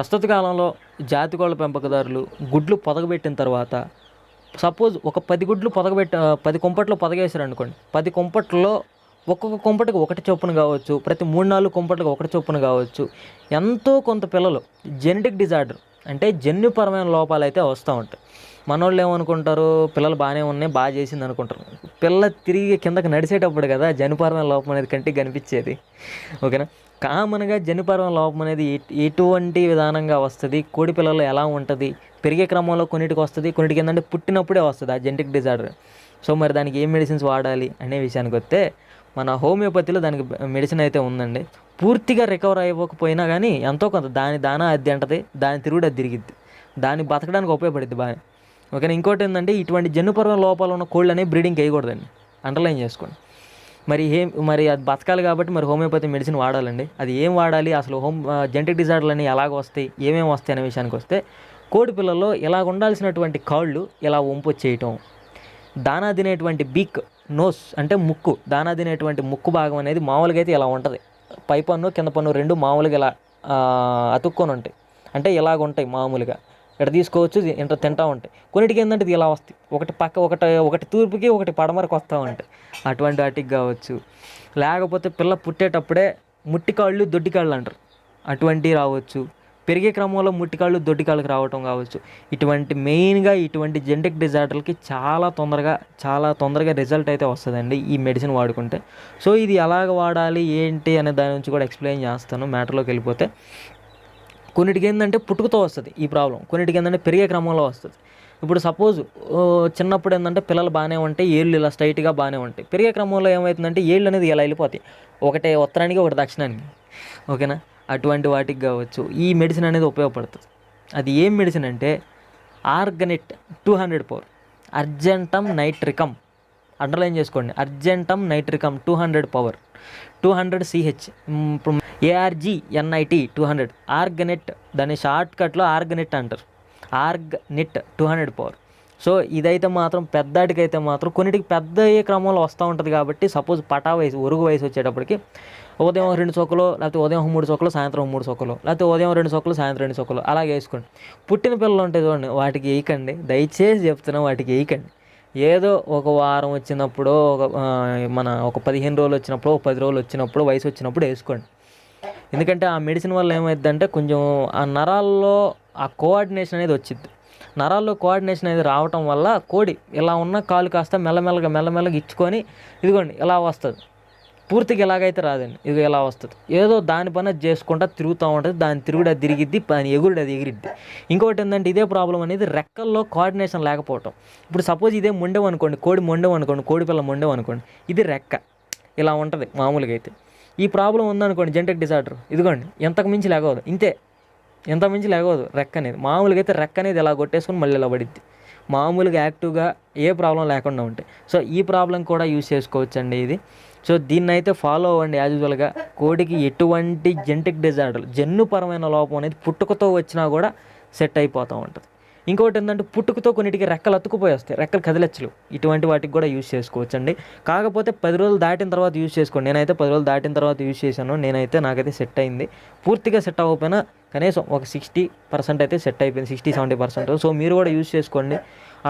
ప్రస్తుత కాలంలో జాతి కోళ్ళ పెంపకదారులు గుడ్లు పొదగబెట్టిన తర్వాత సపోజ్ ఒక పది గుడ్లు పొదగబెట్ట పది కుంపట్లో పొదగేశారు అనుకోండి పది కుంపట్లో ఒక్కొక్క కుంపటికి ఒకటి చొప్పున కావచ్చు ప్రతి మూడు నాలుగు కుంపట్లకు ఒకటి చొప్పున కావచ్చు ఎంతో కొంత పిల్లలు జెనెటిక్ డిజార్డర్ అంటే జన్యుపరమైన లోపాలు అయితే వస్తూ ఉంటాయి. మనోళ్ళు ఏమనుకుంటారు పిల్లలు బాగానే ఉన్నాయి బాగా చేసింది అనుకుంటారు. పిల్ల తిరిగి కిందకి నడిచేటప్పుడు కదా జన్యుపరమైన లోపం అనేది కంటికి కనిపించేది. ఓకేనా? కామన్గా జన్యుపరమైన లోపం అనేది ఎటువంటి విధానంగా వస్తుంది. కోడి పిల్లలు ఎలా ఉంటుంది? పెరిగే క్రమంలో కొన్నిటికి వస్తుంది కొన్నిటికి ఏంటంటే పుట్టినప్పుడే వస్తుంది ఆ జెనటిక్ డిజార్డర్. సో మరి దానికి ఏం మెడిసిన్స్ వాడాలి అనే విషయానికి వస్తే మన హోమియోపతిలో దానికి మెడిసిన్ అయితే ఉందండి. పూర్తిగా రికవర్ అవ్వకపోయినా కానీ ఎంతో కొంత దాని దాన అద్ది అంటది దాని తిరుగుడు అది తిరిగిద్ది. దాన్ని బతకడానికి ఉపయోగపడుద్ది బాగా ఓకేనా? ఇంకోటి ఏంటంటే ఇటువంటి జన్యుపరమైన లోపాలు ఉన్న కోళ్ళు అనేవి బ్రీడింగ్ వేయకూడదండి. అండర్లైన్ చేసుకోండి. మరి ఏం మరి అది బతకాలి కాబట్టి మరి హోమియోపతి మెడిసిన్ వాడాలండి. అది ఏం వాడాలి? అసలు హోమ్ జెంటిక్ డిజార్డర్లు అన్నీ ఎలాగ వస్తాయి? ఏమేమి వస్తాయి అనే విషయానికి వస్తే కోడి పిల్లల్లో ఇలా ఉండాల్సినటువంటి కాళ్ళు ఇలా వంపు చేయటం దానా తినేటువంటి బీక్ నోస్ అంటే ముక్కు దానా తినేటువంటి ముక్కు భాగం అనేది మామూలుగా అయితే ఇలా ఉంటుంది. పై పన్ను కింద పన్ను రెండు మామూలుగా ఇలా అతుక్కొని ఉంటాయి. అంటే ఇలాగ ఉంటాయి మామూలుగా. ఇక్కడ తీసుకోవచ్చు ఇంత తింటా ఉంటాయి. కొన్నిటికి ఏంటంటే ఇది ఇలా వస్తాయి. ఒకటి పక్క ఒకటి ఒకటి తూర్పుకి ఒకటి పడమరకు వస్తూ ఉంటాయి. అటువంటి వాటికి కావచ్చు. లేకపోతే పిల్ల పుట్టేటప్పుడే ముట్టికాళ్ళు దొడ్డికాళ్ళు అంటారు. అటువంటివి రావచ్చు. పెరిగే క్రమంలో ముట్టికాళ్ళు దొడ్డికాళ్ళకి రావటం కావచ్చు. ఇటువంటి మెయిన్గా ఇటువంటి జెనటిక్ డిజార్డర్లకి చాలా తొందరగా చాలా తొందరగా రిజల్ట్ అయితే వస్తుందండి ఈ మెడిసిన్ వాడుకుంటే. సో ఇది ఎలాగ వాడాలి ఏంటి అనే దాని నుంచి కూడా ఎక్స్ప్లెయిన్ చేస్తాను. మ్యాటర్లోకి వెళ్ళిపోతే కొన్నిటికి ఏంటంటే పుట్టుకతో వస్తుంది ఈ ప్రాబ్లం. కొన్నిటికి ఏంటంటే పెరిగే క్రమంలో వస్తుంది. ఇప్పుడు సపోజ్ చిన్నప్పుడు ఏంటంటే పిల్లలు బాగానే ఉంటాయి ఏళ్ళు ఇలా స్ట్రైట్గా బాగానే ఉంటాయి. పెరిగే క్రమంలో ఏమవుతుందంటే ఏళ్ళు అనేది ఇలా వెళ్ళిపోతాయి? ఒకటే ఉత్తరానికి ఒకటి దక్షిణానికి. ఓకేనా? అటువంటి వాటికి కావచ్చు. ఈ మెడిసిన్ అనేది ఉపయోగపడుతుంది. అది ఏం మెడిసిన్ అంటే ఆర్గనెట్ two hundred power argentum nitricum underline చేసుకోండి. Argentum nitricum two hundred power two hundred CH ఇప్పుడు ఏఆర్జీ ఎన్ఐటి టూ హండ్రెడ్ ఆర్గనెట్ దాని షార్ట్ కట్లో ఆర్గనెట్ అంటారు. Arg net two hundred power so ఇదైతే మాత్రం పెద్దటికైతే మాత్రం కొన్నిటికి పెద్ద అయ్యే క్రమంలో వస్తూ ఉంటుంది కాబట్టి సపోజ్ పటా వయసు ఒరుగు వయసు వచ్చేటప్పటికి ఉదయం రెండు చొక్కలు లేకపోతే ఉదయం మూడు చొక్కలు సాయంత్రం మూడు చొక్కలు లేకపోతే ఉదయం రెండు చొక్కలు సాయంత్రం రెండు చొక్కలు అలాగే వేసుకోండి. పుట్టిన పిల్లలు ఉంటాయి చూడండి వాటికి వేయకండి. దయచేసి చెప్తున్నా వాటికి వేయకండి. ఏదో ఒక వారం వచ్చినప్పుడు ఒక మన ఒక పదిహేను రోజులు వచ్చినప్పుడు ఒక పది రోజులు వచ్చినప్పుడు వయసు వచ్చినప్పుడు వేసుకోండి. ఎందుకంటే ఆ మెడిసిన్ వల్ల ఏమైందంటే కొంచెం ఆ నరాల్లో ఆ కోఆర్డినేషన్ అనేది వచ్చింది నరాల్లో కోఆర్డినేషన్ అనేది రావటం వల్ల కోడి ఇలా ఉన్న కాలు కాస్త మెల్లమెల్లగా మెల్లమెల్లగా ఇచ్చుకొని ఇదిగోండి ఇలా వస్తుంది. పూర్తిగా ఎలాగైతే రాదండి ఇది ఎలా వస్తుంది. ఏదో దాని పని చేసుకుంటా తిరుగుతూ ఉంటుంది దాని తిరుగుడు అది తిరిగిద్ది దాని ఎగురుడు అది ఎగిరిద్ది. ఇంకోటి ఏంటంటే ఇదే ప్రాబ్లం అనేది రెక్కల్లో కోఆర్డినేషన్ లేకపోవటం. ఇప్పుడు సపోజ్ ఇదే మొండెం అనుకోండి కోడి మొండెం అనుకోండి కోడి పిల్ల మొండెం అనుకోండి ఇది రెక్క. ఇలా ఉంటుంది మామూలుగా అయితే. ఈ ప్రాబ్లం ఉందనుకోండి జెంటక్ డిసార్డర్ ఇదిగోండి ఎంతకు మించి లేకపోదు ఇంతే. ఎంత మించి లేగవదు రెక్క అనేది. మామూలుగా అయితే రెక్క అనేది ఇలా కొట్టేసుకొని మళ్ళీ ఇలా పడిద్ది. మామూలుగా యాక్టివ్గా ఏ ప్రాబ్లం లేకుండా ఉంటాయి. సో ఈ ప్రాబ్లం కూడా యూజ్ చేసుకోవచ్చండి ఇది. సో దీన్ని అయితే ఫాలో అవ్వండి యాజ్ యూజువల్గా. కోడికి ఎటువంటి జెంటిక్ డిజార్డర్ జన్యుపరమైన లోపం అనేది పుట్టుకతో వచ్చినా కూడా సెట్ అయిపోతూ ఉంటుంది. ఇంకోటి ఏంటంటే పుట్టుకతో కొన్నిటికి రెక్కలు అతుకుపోయి రెక్కలు కదిలెచ్చలు. ఇటువంటి వాటికి కూడా యూజ్ చేసుకోవచ్చండి. కాకపోతే పది రోజులు దాటిన తర్వాత యూజ్ చేసుకోండి. నేనైతే పది రోజులు దాటిన తర్వాత యూజ్ చేశాను. నేనైతే నాకైతే సెట్ అయింది. పూర్తిగా సెట్ అవ్వకపోయినా కనీసం ఒక సిక్స్టీ పర్సెంట్ అయితే సెట్ అయిపోయింది. Sixty seventy percent. సో మీరు కూడా యూజ్ చేసుకోండి.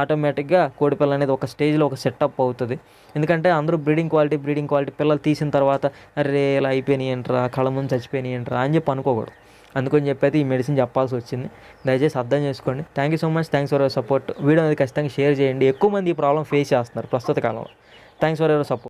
ఆటోమేటిక్గా కోడి పిల్ల అనేది ఒక స్టేజ్లో ఒక సెటప్ అవుతుంది. ఎందుకంటే అందరూ బ్రీడింగ్ క్వాలిటీ బ్రీడింగ్ క్వాలిటీ పిల్లలు తీసిన తర్వాత అరే ఇలా అయిపోయినాయి ఏంట్రా కళ్ళ ముందు చచ్చిపోయినాయి ఏంట్రా అని చెప్పి అనుకోకూడదు. అందుకని చెప్పి ఈ మెడిసిన్ చెప్పాల్సి వచ్చింది. దయచేసి అర్థం చేసుకోండి. Thank you so much thanks for your support video అనేది ఖచ్చితంగా షేర్ చేయండి. ఎక్కువ మంది ఈ ప్రాబ్లం ఫేస్ చేస్తున్నారు ప్రస్తుత కాలంలో. Thanks for your support